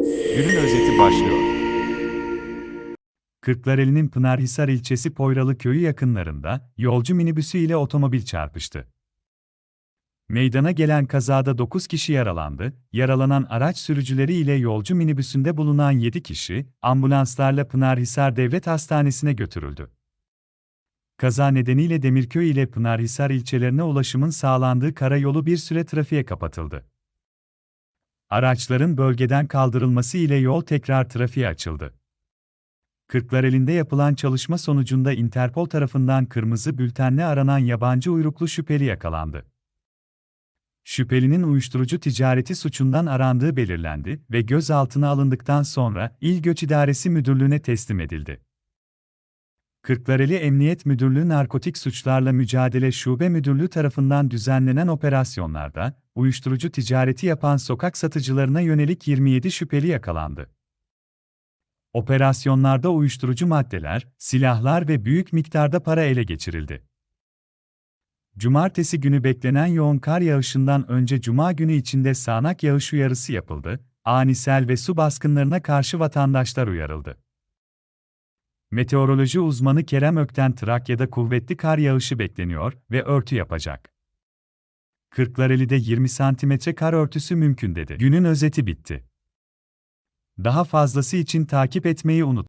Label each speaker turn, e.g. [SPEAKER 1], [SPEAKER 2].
[SPEAKER 1] Günün özeti başlıyor.
[SPEAKER 2] Kırklareli'nin Pınarhisar ilçesi Poyralı köyü yakınlarında yolcu minibüsü ile otomobil çarpıştı. Meydana gelen kazada 9 kişi yaralandı, yaralanan araç sürücüleri ile yolcu minibüsünde bulunan 7 kişi, ambulanslarla Pınarhisar Devlet Hastanesi'ne götürüldü. Kaza nedeniyle Demirköy ile Pınarhisar ilçelerine ulaşımın sağlandığı karayolu bir süre trafiğe kapatıldı. Araçların bölgeden kaldırılması ile yol tekrar trafiğe açıldı. Kırklareli'nde yapılan çalışma sonucunda Interpol tarafından kırmızı bültenle aranan yabancı uyruklu şüpheli yakalandı. Şüphelinin uyuşturucu ticareti suçundan arandığı belirlendi ve gözaltına alındıktan sonra İl Göç İdaresi Müdürlüğü'ne teslim edildi. Kırklareli Emniyet Müdürlüğü Narkotik Suçlarla Mücadele Şube Müdürlüğü tarafından düzenlenen operasyonlarda, uyuşturucu ticareti yapan sokak satıcılarına yönelik 27 şüpheli yakalandı. Operasyonlarda uyuşturucu maddeler, silahlar ve büyük miktarda para ele geçirildi. Cumartesi günü beklenen yoğun kar yağışından önce cuma günü içinde sağanak yağış uyarısı yapıldı, ani sel ve su baskınlarına karşı vatandaşlar uyarıldı. Meteoroloji uzmanı Kerem Ökten Trakya'da kuvvetli kar yağışı bekleniyor ve örtü yapacak. Kırklareli'de 20 santimetre kar örtüsü mümkün dedi. Günün özeti bitti. Daha fazlası için takip etmeyi unut.